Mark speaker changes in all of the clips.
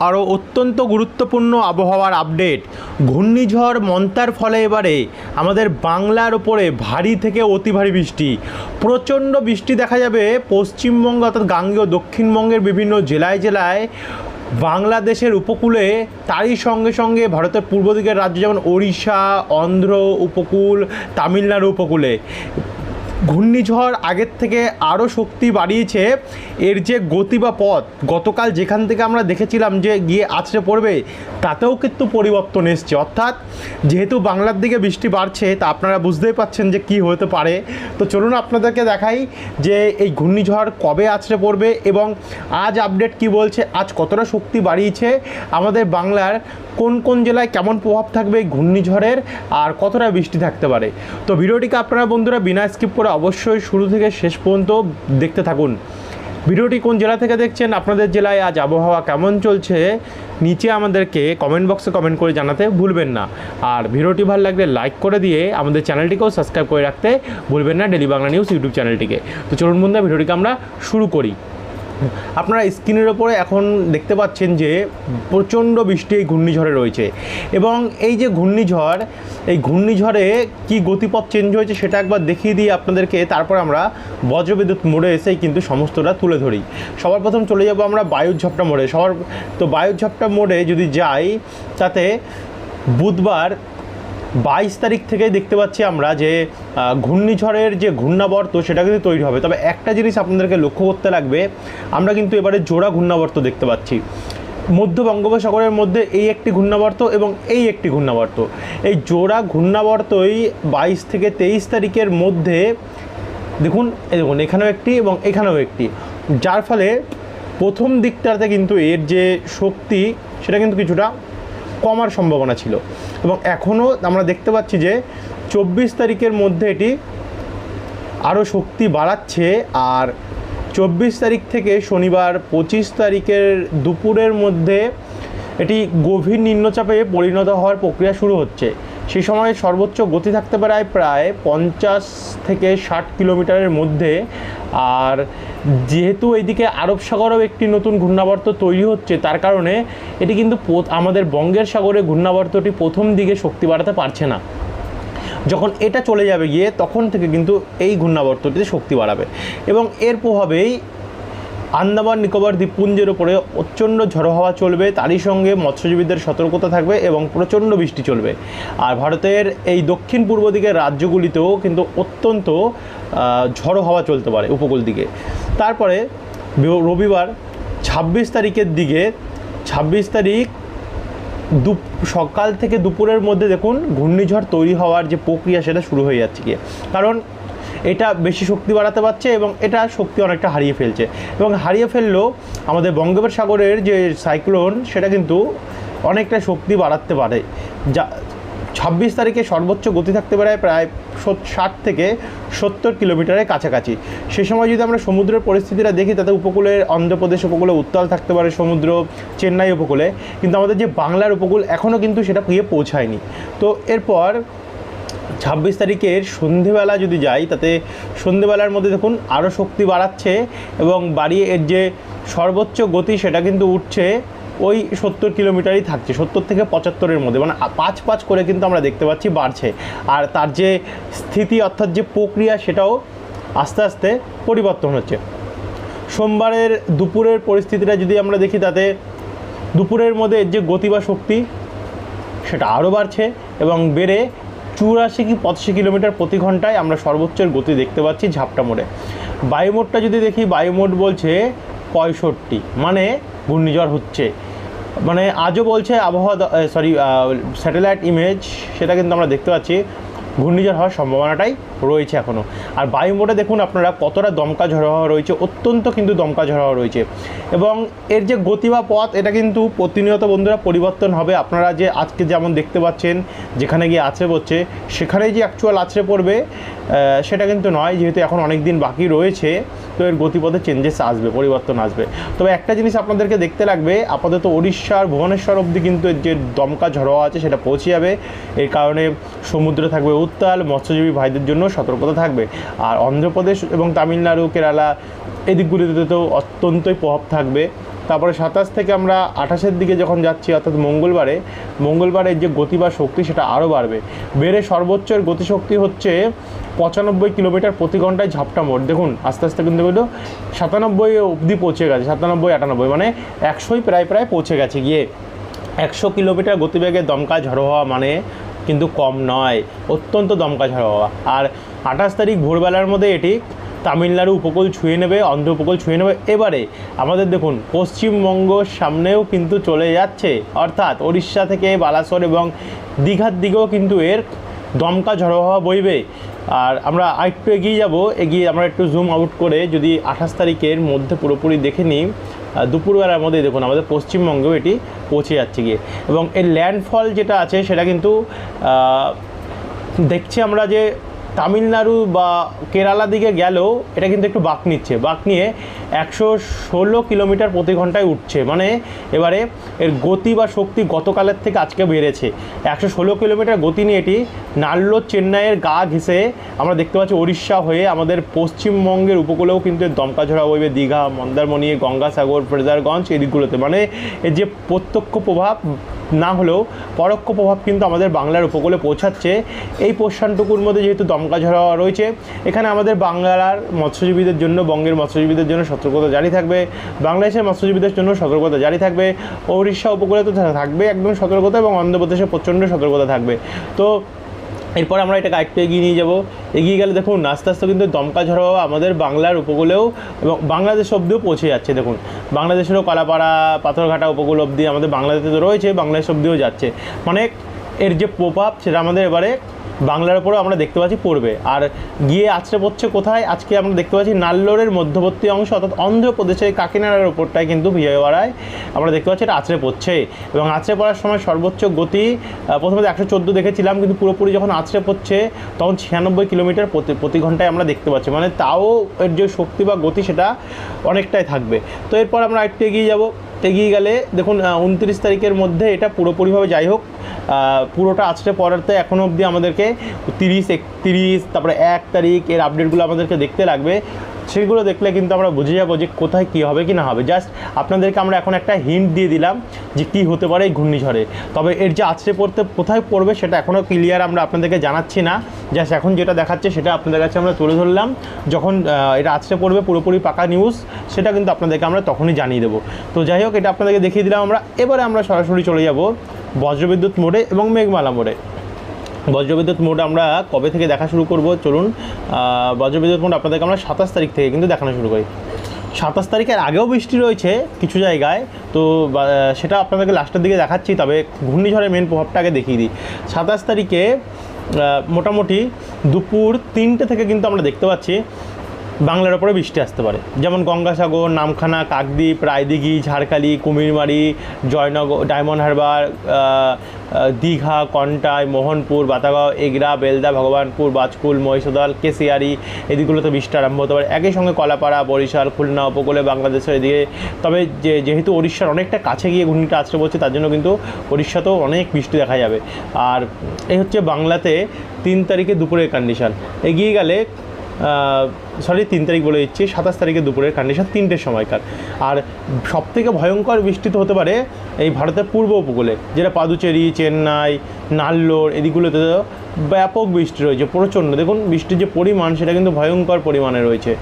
Speaker 1: আরও অত্যন্ত গুরুত্বপূর্ণ আবহাওয়ার আপডেট। ঘূর্ণিঝড় মন্তার ফলে এবারে আমাদের বাংলার ওপরে ভারী থেকে অতি ভারী বৃষ্টি। প্রচণ্ড বৃষ্টি দেখা যাবে পশ্চিমবঙ্গ অর্থাৎ গাঙ্গেয় দক্ষিণবঙ্গের বিভিন্ন জেলায় জেলায়। বাংলাদেশের উপকূলে তারই সঙ্গে সঙ্গে ভারতের পূর্ব দিকের রাজ্য যেমন ওড়িশা, অন্ধ্র উপকূল, তামিলনাড়ু উপকূলে। ঘূর্ণিঝড় আগের থেকে আরও শক্তি বাড়িয়েছে। এর যে গতি বা পথ, গতকাল যেখান থেকে আমরা দেখেছিলাম যে গিয়ে আছড়ে পড়বে, তাতেও কিন্তু পরিবর্তন এসছে। অর্থাৎ যেহেতু বাংলার দিকে বৃষ্টি বাড়ছে, তা আপনারা বুঝতেই পাচ্ছেন যে কি হতে পারে। তো চলুন আপনাদেরকে দেখাই যে এই ঘূর্ণিঝড় কবে আছড়ে পড়বে এবং আজ আপডেট কি বলছে, আজ কতটা শক্তি বাড়িয়েছে, আমাদের বাংলার কোন কোন জেলায় কেমন প্রভাব থাকবে ঘূর্ণিঝড়ের, আর কতটা বৃষ্টি থাকতে পারে। তো ভিডিওটিকে আপনারা বন্ধুরা বিনা স্কিপ করে অবশ্যই শুরু থেকে শেষ পর্যন্ত দেখতে থাকুন। ভিডিওটি কোন জেলা থেকে দেখছেন, আপনাদের জেলায় আজ আবহাওয়া কেমন চলছে, নিচে আমাদেরকে কমেন্ট বক্সে কমেন্ট করে জানাতে ভুলবেন না। আর ভিডিওটি ভালো লাগলে লাইক করে দিয়ে আমাদের চ্যানেলটিকেও সাবস্ক্রাইব করে রাখতে ভুলবেন না ডেলি বাংলা নিউজ ইউটিউব চ্যানেলটিকে। তো চলুন বন্ধুরা, ভিডিওটিকে আমরা শুরু করি। আপনারা স্ক্রিনের ওপরে এখন দেখতে পাচ্ছেন যে প্রচণ্ড বৃষ্টি এই ঘূর্ণিঝড়ে রয়েছে। এবং এই যে ঘূর্ণিঝড়, এই ঘূর্ণিঝড়ে কি গতিপথ চেঞ্জ হয়েছে সেটা একবার দেখিয়ে দিয়ে আপনাদেরকে। তারপর আমরা বজ্রবিদ্যুৎ মোড়ে এসেই কিন্তু সমস্তটা তুলে ধরি। সবার প্রথম চলে যাব আমরা বায়ুর ঝাপটা মোড়ে। সবার, তো বায়ুর ঝাপটা মোড়ে যদি যাই, তাতে বুধবার বাইশ তারিখ থেকে দেখতে পাচ্ছি আমরা যে ঘূর্ণিঝড়ের যে ঘূর্ণাবর্ত, সেটা কিন্তু তৈরি হবে। তবে একটা জিনিস আপনাদেরকে লক্ষ্য করতে লাগবে, আমরা কিন্তু এবারে জোড়া ঘূর্ণাবর্ত দেখতে পাচ্ছি। মধ্য বঙ্গোপসাগরের মধ্যে এই একটি ঘূর্ণাবর্ত এবং এই একটি ঘূর্ণাবর্ত। এই জোড়া ঘূর্ণাবর্তই বাইশ থেকে তেইশ তারিখের মধ্যে, দেখুন দেখুন, এখানেও একটি এবং এখানেও একটি। যার ফলে প্রথম দিকটাতে কিন্তু এর যে শক্তি, সেটা কিন্তু কিছুটা কমার সম্ভাবনা ছিল। এবং এখনও আমরা দেখতে পাচ্ছি যে চব্বিশ তারিখের মধ্যে এটি আরও শক্তি বাড়াচ্ছে আর চব্বিশ তারিখ থেকে শনিবার পঁচিশ তারিখের দুপুরের মধ্যে এটি গভীর নিম্নচাপে পরিণত হওয়ার প্রক্রিয়া শুরু হচ্ছে। সেই সময় সর্বোচ্চ গতি থাকতে পারে প্রায় পঞ্চাশ থেকে ষাট কিলোমিটারের মধ্যে। আর যেহেতু এইদিকে আরব সাগরেও একটি নতুন ঘূর্ণাবর্ত তৈরি হচ্ছে, তার কারণে এটি কিন্তু আমাদের বঙ্গের সাগরে ঘূর্ণাবর্তটি প্রথম দিকে শক্তি বাড়াতে পারছে না। যখন এটা চলে যাবে গিয়ে, তখন থেকে কিন্তু এই ঘূর্ণাবর্তটিতে শক্তি বাড়াবে। এবং এর প্রভাবেই আন্দামান, নিকোবর দ্বীপপুঞ্জের উপরে প্রচণ্ড ঝড়ো হাওয়া চলবে, তারই সঙ্গে মৎস্যজীবীদের সতর্কতা থাকবে এবং প্রচণ্ড বৃষ্টি চলবে। আর ভারতের এই দক্ষিণ পূর্ব দিকের রাজ্যগুলিতেও কিন্তু অত্যন্ত ঝড়ো হাওয়া চলতে পারে উপকূল দিকে। তারপরে রবিবার ছাব্বিশ তারিখের দিকে, ছাব্বিশ তারিখ দু সকাল থেকে দুপুরের মধ্যে দেখুন ঘূর্ণিঝড় তৈরি হওয়ার যে প্রক্রিয়া, সেটা শুরু হয়ে যাচ্ছে গিয়ে। কারণ এটা বেশি শক্তি বাড়াতে পারছে এবং এটা শক্তি অনেকটা হারিয়ে ফেলছে। এবং হারিয়ে ফেললেও আমাদের বঙ্গোপসাগরের যে সাইক্লোন, সেটা কিন্তু অনেকটা শক্তি বাড়াতে পারে। যা ছাব্বিশ তারিখে সর্বোচ্চ গতি থাকতে পারে প্রায় ষাট থেকে সত্তর কিলোমিটারের কাছাকাছি। সে সময় যদি আমরা সমুদ্রের পরিস্থিতিটা দেখি, তাতে উপকূলের অন্ধ্রপ্রদেশ উপকূলে উত্তাল থাকতে পারে, সমুদ্র, চেন্নাই উপকূলে। কিন্তু আমাদের যে বাংলার উপকূল এখনও কিন্তু সেটা গিয়ে পৌঁছায়নি। তো এরপর ছাব্বিশ তারিখের সন্ধেবেলা যদি যাই, তাতে সন্ধেবেলার মধ্যে দেখুন আরও শক্তি বাড়াচ্ছে এবং বাড়িয়ে এর যে সর্বোচ্চ গতি সেটা কিন্তু উঠছে, ওই সত্তর কিলোমিটারই থাকছে, সত্তর থেকে পঁচাত্তরের মধ্যে। মানে পাঁচ পাঁচ করে কিন্তু আমরা দেখতে পাচ্ছি বাড়ছে। আর তার যে স্থিতি অর্থাৎ যে প্রক্রিয়া সেটাও আস্তে আস্তে পরিবর্তন হচ্ছে। সোমবারের দুপুরের পরিস্থিতিটা যদি আমরা দেখি, তাতে দুপুরের মধ্যে এর যে গতি বা শক্তি সেটা আরও বাড়ছে এবং বেড়ে চুরাশি কি পঁচাশি কিলোমিটার প্রতি ঘন্টায় আমরা সর্বোচ্চের গতি দেখতে পাচ্ছি ঝাপটা মোড়ে। বায়ুমোটটা যদি দেখি বায়ুমোট বলছে পঁয়ষট্টি মানে ঘূর্ণিঝড় হচ্ছে। মানে আজও বলছে আবহাওয়া সরি স্যাটেলাইট ইমেজ সেটা কিন্তু আমরা দেখতে পাচ্ছি। ঘূর্ণিঝড় হওয়ার সম্ভাবনাটাই রয়েছে এখনও আর বায়ুমোটে দেখুন আপনারা কতটা দমকা ঝড় হওয়া রয়েছে, অত্যন্ত কিন্তু দমকা ঝড় হওয়া রয়েছে। এবং এর যে গতি বা পথ, এটা কিন্তু প্রতিনিয়ত বন্ধুরা পরিবর্তন হবে। আপনারা যে আজকে যেমন দেখতে পাচ্ছেন, যেখানে গিয়ে আছড়ে পড়ছে, সেখানেই যে অ্যাকচুয়াল আছড়ে পড়বে সেটা কিন্তু নয়, যেহেতু এখন অনেক দিন বাকি রয়েছে, তো এর গতিপথে চেঞ্জেস আসবে, পরিবর্তন আসবে। তবে একটা জিনিস আপনাদেরকে দেখতে লাগবে, আপাতত উড়িষ্যার ভুবনেশ্বর অবধি কিন্তু যে দমকা ঝড়ো আছে, সেটা পৌঁছে যাবে। এর কারণে সমুদ্রে থাকবে উত্তাল মৎস্যজীবী ভাইদের জন্য সতর্কতা থাকবে। আর অন্ধ্রপ্রদেশ এবং তামিলনাড়ু, কেরালা এই দিকগুলিতে তো অত্যন্তই প্রভাব থাকবে। তারপরে সাতাশ থেকে আমরা আঠাশের দিকে যখন যাচ্ছি, অর্থাৎ মঙ্গলবারে মঙ্গলবারের যে গতি বা শক্তি সেটা আরও বাড়বে। বেড়ে সর্বোচ্চ গতিশক্তি হচ্ছে পঁচানব্বই কিলোমিটার প্রতি ঘন্টায় ঝাপটা মোড় দেখুন, আস্তে আস্তে কিন্তু কিন্তু সাতানব্বই অবধি পৌঁছে গেছে, সাতানব্বই, আটানব্বই মানে একশোই প্রায় প্রায় পৌঁছে গেছে গিয়ে। একশো কিলোমিটার গতিবেগে দমকা ঝড়ো হওয়া মানে কিন্তু কম নয়। অত্যন্ত দমকা ঝড়ো হওয়া আর আঠাশ তারিখ ভোরবেলার মধ্যে এটি তামিলনাড়ু উপকূল ছুঁয়ে নেবে, অন্ধ্র উপকূল ছুঁয়ে নেবে। এবারে আমাদের দেখুন, পশ্চিমবঙ্গ সামনেও কিন্তু চলে যাচ্ছে। অর্থাৎ ওড়িশা থেকে বালাসোর এবং দীঘার দিকেও কিন্তু এর দমকা ঝড়ো হওয়া বইবে। আর আমরা আরেকটু এগিয়ে যাব। এগিয়ে আমরা একটু জুম আউট করে যদি আঠাশ তারিখের মধ্যে পুরোপুরি দেখে নিই। দুপুরবেলার মধ্যেই দেখুন, আমাদের পশ্চিমবঙ্গেও এটি পৌঁছে যাচ্ছে গিয়ে। এবং এর ল্যান্ডফল যেটা আছে, সেটা কিন্তু দেখছি আমরা যে তামিলনাড়ু বা কেরালা দিকে গেলেও এটা কিন্তু একটু বাঁক নিচ্ছে। বাঁক নিয়ে একশো ষোলো কিলোমিটার প্রতি ঘন্টায় উঠছে। মানে এবারে এর গতি বা শক্তি গতকালের থেকে আজকে বেড়েছে। একশো ষোলো কিলোমিটার গতি নিয়ে এটি নাল্লো চেন্নাইয়ের গা ঘেঁষে আমরা দেখতে পাচ্ছি ওড়িশা হয়ে আমাদের পশ্চিমবঙ্গের উপকূলেও কিন্তু দমকা ঝোড়া বইবে। দীঘা, মন্দারমণি, গঙ্গাসাগর, ফ্রেজারগঞ্জ এই দিকগুলোতে মানে এর যে প্রত্যক্ষ প্রভাব না হলেও পরোক্ষ প্রভাব কিন্তু আমাদের বাংলার উপকূলে পৌঁছাচ্ছে। এই পোষণটুকুর মধ্যে যেহেতু দমকা ঝড়া রয়েছে, এখানে আমাদের বাংলার মৎস্যজীবীদের জন্য, বঙ্গের মৎস্যজীবীদের জন্য সতর্কতা জারি থাকবে, বাংলাদেশের মৎস্যজীবীদের জন্য সতর্কতা জারি থাকবে উড়িষ্যা উপকূলে তো থাকবে একদম সতর্কতা এবং অন্ধ্রপ্রদেশে প্রচণ্ড সতর্কতা থাকবে। তো এরপর আমরা এটাকে আরেকটু এগিয়ে নিয়ে যাব। এগিয়ে গেলে দেখুন, আস্তে আস্তে কিন্তু দমকা ঝড় হওয়া আমাদের বাংলার উপকূলেও এবং বাংলাদেশ অব্দিও পৌঁছে যাচ্ছে, দেখুন। বাংলাদেশেরও কলাপাড়া, পাথরঘাটা উপকূল অব্দি আমাদের বাংলাদেশে তো রয়েছে, বাংলাদেশ অব্দিও যাচ্ছে। মানে এর যে প্রভাব সেটা আমাদের এবারে বাংলার উপরেও আমরা দেখতে পাচ্ছি পড়বে। আর গিয়ে আছড়ে পড়ছে কোথায়? আজকে আমরা দেখতে পাচ্ছি নাল্লোরের মধ্যবর্তী অংশ, অর্থাৎ অন্ধ্রপ্রদেশের কাকিনাড়ার ওপরটায় কিন্তু ভিজয়ওয়াড়ায় আমরা দেখতে পাচ্ছি এটা আছড়ে পড়ছে। এবং আছড়ে পড়ার সময় সর্বোচ্চ গতি প্রথমে একশো চোদ্দ দেখেছিলাম, কিন্তু পুরোপুরি যখন আছড়ে পড়ছে, তখন ছিয়ানব্বই কিলোমিটার প্রতি প্রতি ঘন্টায় আমরা দেখতে পাচ্ছি। মানে তাও এর যে শক্তি বা গতি সেটা অনেকটাই থাকবে। তো এরপর আমরা একটু এগিয়ে যাব। এগিয়ে গেলে দেখুন উনত্রিশ তারিখের মধ্যে এটা পুরোপুরিভাবে যাই হোক পুরোটা আসতে পড়াতে এখনও অবধি আমাদেরকে তিরিশ, একত্রিশ, তারপরে এক তারিখ এর আপডেটগুলো আমাদেরকে দেখতে লাগবে। সেগুলো দেখলে কিন্তু আমরা বুঝে যাব যে কোথায় কী হবে কি না হবে। জাস্ট আপনাদেরকে আমরা এখন একটা হিন্ট দিয়ে দিলাম যে কী হতে পারে এই ঘূর্ণিঝড়ে। তবে এর যে আছড়ে পড়তে, কোথায় পড়বে সেটা এখনও ক্লিয়ার আমরা আপনাদেরকে জানাচ্ছি না। জাস্ট এখন যেটা দেখাচ্ছে সেটা আপনাদের কাছে আমরা তুলে ধরলাম। যখন এটা আছড়ে পড়বে পুরোপুরি পাকা নিউজ সেটা কিন্তু আপনাদেরকে আমরা তখনই জানিয়ে দেবো। তো যাই হোক, এটা আপনাদেরকে দেখিয়ে দিলাম আমরা। এবারে আমরা সরাসরি চলে যাব বজ্রবিদ্যুৎ মোড়ে এবং মেঘমালা মোড়ে। বজ্রবিদ্যুৎ মোড আমরা কবে থেকে দেখা শুরু করব? চলুন বজ্রবিদ্যুৎ মোড আপনাদেরকে আমরা সাতাশ তারিখ থেকে কিন্তু দেখানো শুরু করি। সাতাশ তারিখের আগেও বৃষ্টি রয়েছে কিছু জায়গায়, তো সেটা আপনাদেরকে লাস্টের দিকে দেখাচ্ছি, তবে ঘূর্ণিঝড়ের মেন প্রভাবটা আগে দেখিয়ে দিই। সাতাশ তারিখে মোটামুটি দুপুর তিনটে থেকে কিন্তু আমরা দেখতে পাচ্ছি বাংলার ওপরে বৃষ্টি আসতে পারে। যেমন গঙ্গাসাগর, নামখানা, কাকদ্বীপ, রায়দিঘি, ঝাড়খালি, কুমিরমারি, জয়নগর, ডায়মন্ড হারবার দীঘা, কন্টাই, মোহনপুর, বাতাগাঁও, এগরা, বেলদা, ভগবানপুর, বাজকুল, মহিষদল কেসিয়ারি এদিকগুলোতে বৃষ্টি আরম্ভ হতে পারে। একই সঙ্গে কলাপাড়া, বরিশাল, খুলনা, উপকূলে বাংলাদেশের এদিকে। তবে যে, যেহেতু উড়িষ্যার অনেকটা কাছে গিয়ে ঘূর্ণিটা আছড়ে পড়ছে তার জন্য কিন্তু উড়িষ্যাতেও অনেক বৃষ্টি দেখা যাবে। আর এই হচ্ছে বাংলাতে তিন তারিখে দুপুরের কন্ডিশন এগিয়ে গেলে সরি তিন তারিখ বলে দিচ্ছি, সাতাশ তারিখে দুপুরের কন্ডিশন তিনটের সময়কার। আর সবথেকে ভয়ঙ্কর বৃষ্টি হতে পারে এই ভারতের পূর্ব উপকূলে, যেটা পাদুচেরি, চেন্নাই, নাল্লোর, এদিকগুলোতে ব্যাপক বৃষ্টি রয়েছে, প্রচণ্ড। দেখুন, বৃষ্টির যে পরিমাণ, সেটা কিন্তু ভয়ঙ্কর পরিমাণে রয়েছে।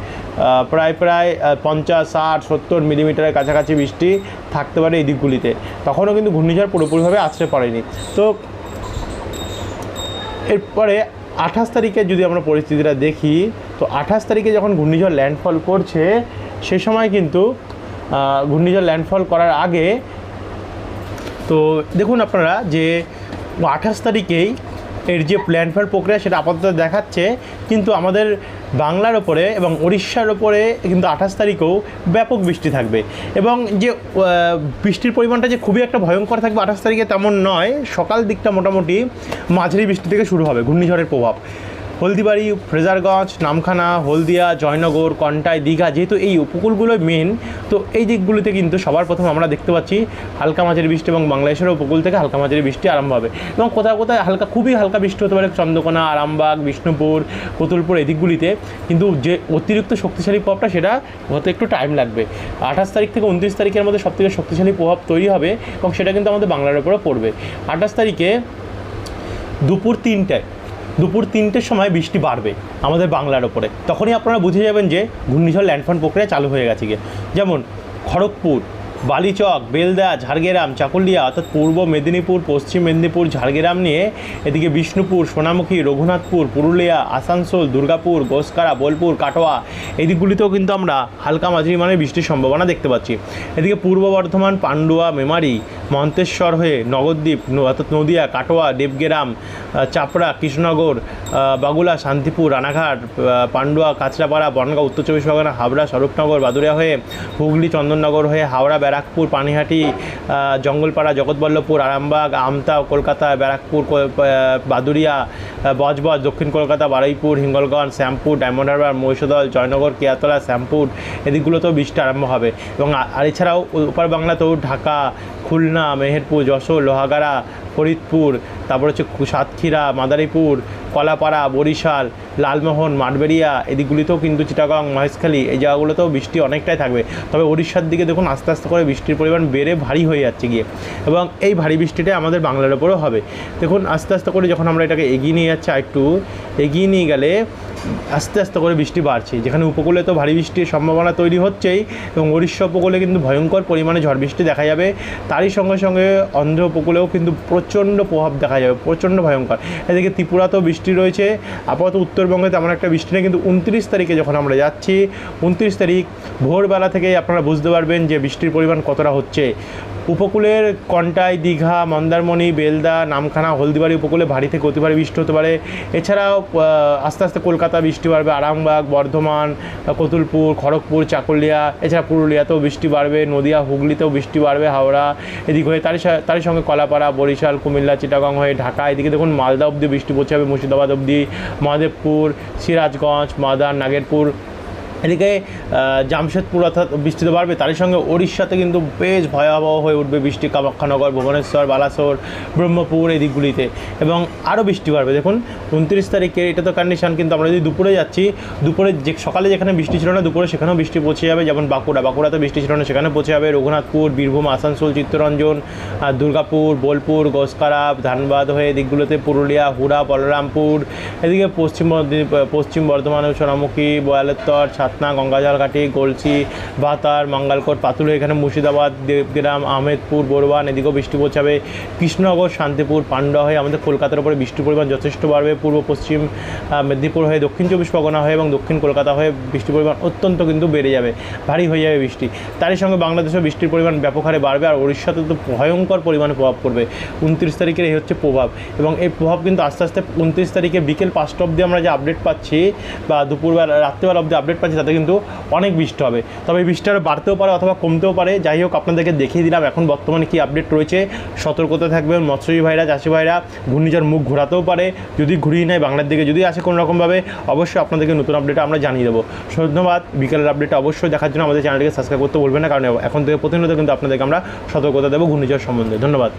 Speaker 1: প্রায় প্রায় পঞ্চাশ, ষাট, সত্তর মিলিমিটারের কাছাকাছি বৃষ্টি থাকতে পারে এই দিকগুলিতে তখনও কিন্তু ঘূর্ণিঝড় পুরোপুরিভাবে আসতে পারেনি। তো এরপরে আঠাশ তারিখে যদি আমরা পরিস্থিতিটা দেখি তো আঠাশ তারিখে যখন ঘূর্ণিঝড় ল্যান্ডফল করছে, সে সময় কিন্তু ঘূর্ণিঝড় ল্যান্ডফল করার আগে, তো দেখুন আপনারা যে আঠাশ তারিখেই এর যে ল্যান্ডফল প্রক্রিয়া সেটা আপাতত দেখাচ্ছে, কিন্তু আমাদের বাংলার ওপরে এবং উড়িষ্যার ওপরে কিন্তু আঠাশ তারিখেও ব্যাপক বৃষ্টি থাকবে। এবং যে বৃষ্টির পরিমাণটা যে খুবই একটা ভয়ঙ্কর থাকবে আঠাশ তারিখে তেমন নয়, সকাল দিকটা মোটামুটি মাঝারি বৃষ্টি থেকে শুরু হবে, ঘূর্ণিঝড়ের প্রভাব। হলদিবাড়ি, ফ্রেজারগঞ্জ, নামখানা, হলদিয়া, জয়নগর, কন্টাই, দীঘা যেহেতু এই উপকূলগুলো মেন তো এই দিকগুলিতে কিন্তু সবার প্রথম আমরা দেখতে পাচ্ছি হালকা মাঝারি বৃষ্টি এবং বাংলাদেশের উপকূল থেকে হালকা মাঝারি বৃষ্টি আরম্ভ হবে। এবং কোথাও কোথাও হালকা, খুবই হালকা বৃষ্টি হতে পারে চন্দ্রকোনা, আরামবাগ, বিষ্ণুপুর কতুলপুর এই দিকগুলিতে কিন্তু যে অতিরিক্ত শক্তিশালী প্রভাবটা সেটা হতে একটু টাইম লাগবে। আঠাশ তারিখ থেকে উনত্রিশ তারিখের মধ্যে সবথেকে শক্তিশালী প্রভাব তৈরি হবে এবং সেটা কিন্তু আমাদের বাংলার উপরে পড়বে। আঠাশ তারিখে দুপুর তিনটায় দুপুর তিনটের সময় বৃষ্টি বাড়বে আমাদের বাংলার ওপরে। তখনই আপনারা বুঝে যাবেন যে ঘূর্ণিঝড় ল্যান্ডফান্ড প্রক্রিয়া চালু হয়ে গেছে গিয়ে। যেমন খড়গপুর বালিচক, বেলদা, ঝাড়গ্রাম, চাকুলিয়া, অর্থাৎ পূর্ব মেদিনীপুর, পশ্চিম মেদিনীপুর, ঝাড়গ্রাম নিয়ে এদিকে বিষ্ণুপুর, সোনামুখী, রঘুনাথপুর, পুরুলিয়া, আসানসোল, দুর্গাপুর, গোসকারা, বোলপুর, কাটোয়া এই দিকগুলিতেও কিন্তু আমরা হালকা মাঝারি মানের বৃষ্টির সম্ভাবনা দেখতে পাচ্ছি। এদিকে পূর্ব বর্ধমান, পান্ডুয়া, মেমারি, মন্তেশ্বর হয়ে নগরদ্বীপ অর্থাৎ নদিয়া, কাটোয়া, দেবগেরাম চাপড়া, কৃষ্ণনগর বাগুলা, শান্তিপুর, রানাঘাট পান্ডুয়া, কাঁচরাপাড়া, বনগাঁ, উত্তর চব্বিশ পরগনা, হাবড়া, স্বরূপনগর, বাদুড়িয়া হয়ে হুগলি, চন্দননগর হয়ে হাওড়া ব্যারাকপুর পানিহাটি জঙ্গলপাড়া জগৎবল্লভপুর আরামবাগ আমতা কলকাতা ব্যারাকপুর আহ, বজবজ দক্ষিণ কলকাতা বারুইপুর হিঙ্গলগঞ্জ শ্যামপুর ডায়মন্ড হারবার মহিষদল জয়নগর কেয়াতলা শ্যামপুর এদিকগুলোতেও বৃষ্টি আরম্ভ হবে। এবং আর এছাড়াও ওপার বাংলাতেও ঢাকা খুলনা মেহেরপুর যশোর লোহাগাড়া ফরিদপুর তারপর হচ্ছে সাতক্ষীরা মাদারীপুর কলাপাড়া, বরিশাল, লালমোহন, মাঠবেড়িয়া, এদিকগুলিতেও কিন্তু চিটাগাং, মহেশখালী, এই জায়গাগুলোতেও বৃষ্টি অনেকটাই থাকবে। তবে উড়িষ্যার দিকে দেখুন, আস্তে আস্তে করে বৃষ্টির পরিমাণ বেড়ে ভারী হয়ে যাচ্ছে গিয়ে এবং এই ভারী বৃষ্টিটা আমাদের বাংলার ওপরেও হবে। দেখুন, আস্তে আস্তে করে যখন আমরা এটাকে এগিয়ে নিয়ে যাচ্ছি, আর একটু এগিয়ে নিয়ে গেলে আস্তে আস্তে করে বৃষ্টি বাড়ছে। যেখানে উপকূলে তো ভারী বৃষ্টির সম্ভাবনা তৈরি হচ্ছেই এবং উড়িষ্যা উপকূলে কিন্তু ভয়ঙ্কর পরিমাণে ঝড় বৃষ্টি দেখা যাবে। তারই সঙ্গে সঙ্গে অন্ধ্র উপকূলেও কিন্তু প্রচণ্ড প্রভাব দেখা যাবে, প্রচণ্ড ভয়ঙ্কর। এদিকে ত্রিপুরাতেও বৃষ্টি রয়েছে, আপাতত উত্তরবঙ্গে তেমন একটা বৃষ্টি নেই, কিন্তু উনত্রিশ তারিখে যখন আমরা যাচ্ছি, উনত্রিশ তারিখ ভোরবেলা থেকেই আপনারা বুঝতে পারবেন যে বৃষ্টির পরিমাণ কতটা হচ্ছে। উপকূলের কন্টাই, দীঘা, মন্দারমণি, বেলদা, নামখানা, হলদিবাড়ি উপকূলে ভারী থেকে অতি ভারী বৃষ্টি হতে পারে। এছাড়াও আস্তে আস্তে কলকাতা বৃষ্টি বাড়বে, আরামবাগ, বর্ধমান কতুলপুর, খড়গপুর, চাকুলিয়া, এছাড়া পুরুলিয়াতেও বৃষ্টি বাড়বে, নদিয়া, হুগলিতেও বৃষ্টি বাড়বে, হাওড়া, এদিক হয়ে তারই সা- তারই সঙ্গে কলাপাড়া, বরিশাল, কুমিল্লা, চিটাগং হয়ে ঢাকা, এদিকে দেখুন মালদা অবধি বৃষ্টি পড়ছে পৌঁছাবে মুর্শিদাবাদ অবধি, মহাদেবপুর, সিরাজগঞ্জ, মাদার, নাগেরপুর এদিকে জামশেদপুর অর্থাৎ বৃষ্টি তো বাড়বে। তারই সঙ্গে ওড়িশাতে কিন্তু বেশ ভয়াবহ হয়ে উঠবে বৃষ্টি। কামাখ্যানগর, ভুবনেশ্বর, বালাসোর, ব্রহ্মপুর এই দিকগুলিতে। এবং আরও বৃষ্টি বাড়বে। দেখুন, উনত্রিশ তারিখে এটা তো কন্ডিশন কিন্তু আমরা যদি দুপুরে যাচ্ছি, দুপুরে যে, সকালে যেখানে বৃষ্টি ছিল না, দুপুরে সেখানেও বৃষ্টি পৌঁছে যাবে। যেমন বাঁকুড়া, বাঁকুড়াতে বৃষ্টি ছিল না, সেখানে পৌঁছে যাবে রঘুনাথপুর, বীরভূম, আসানসোল, চিত্তরঞ্জন দুর্গাপুর, বোলপুর গোসকারা ধানবাদ হয়ে দিকগুলোতে পুরুলিয়া, হুড়া, বলরামপুর। এদিকে পশ্চিম পশ্চিম বর্ধমানে সোনামুখী বয়ালেত্তর ছাতনা গঙ্গাজলঘাটি গলসি ভাতার, মঙ্গালকোট, পাতুল, এখানে মুর্শিদাবাদ, দেবগ্রাম, আহমেদপুর বড়বান এদিকেও বৃষ্টি পৌঁছাবে কৃষ্ণনগর, শান্তিপুর পান্ডা হয়ে আমাদের কলকাতার উপরে বৃষ্টির পরিমাণ যথেষ্ট বাড়বে। পূর্ব, পশ্চিম মেদিনীপুর হয়ে দক্ষিণ চব্বিশ পরগনা হয়ে এবং দক্ষিণ কলকাতা হয়ে বৃষ্টির পরিমাণ অত্যন্ত কিন্তু বেড়ে যাবে। ভারী হয়ে যাবে বৃষ্টি। তারই সঙ্গে বাংলাদেশেও বৃষ্টির পরিমাণ ব্যাপক হারে বাড়বে আর উড়িষ্যাতে তো ভয়ঙ্কর পরিমাণে প্রভাব পড়বে। উনত্রিশ তারিখের এই হচ্ছে প্রভাব এবং এই প্রভাব কিন্তু আস্তে আস্তে উনত্রিশ তারিখে বিকেল পাঁচটা অবধি আমরা যে আপডেট পাচ্ছি বা দুপুরবেলা, রাত্রিবেলা অবধি আপডেট পাচ্ছি তাতে কিন্তু অনেক বৃষ্টি হবে। তবে এই বৃষ্টিটা আরও বাড়তেও পারে অথবা কমতেও পারে। যাই হোক, আপনাদেরকে দেখিয়ে দিলাম, এখন বর্তমানে কি আপডেট রয়েছে। সতর্কতা থাকবেন মৎস্যজীবী ভাইরা চাষি ভাইরা ঘূর্ণিঝড় মুখ ঘোরাতেও পারে। যদি ঘুরিয়ে নেয় বাংলার দিকে, যদি আসে কোনো রকমভাবে, অবশ্যই আপনাদেরকে নতুন আপডেট আমরা জানিয়ে দেবো। ধন্যবাদ, বিকেলের আপডেটটা অবশ্যই দেখার জন্য। আমাদের চ্যানেলটিকে সাবস্ক্রাইব করতে বলবেন না, কারণ এখন থেকে প্রতিনিয়ত কিন্তু আপনাদেরকে আমরা সতর্কতা দেবো ঘূর্ণিঝড় সম্বন্ধে। ধন্যবাদ।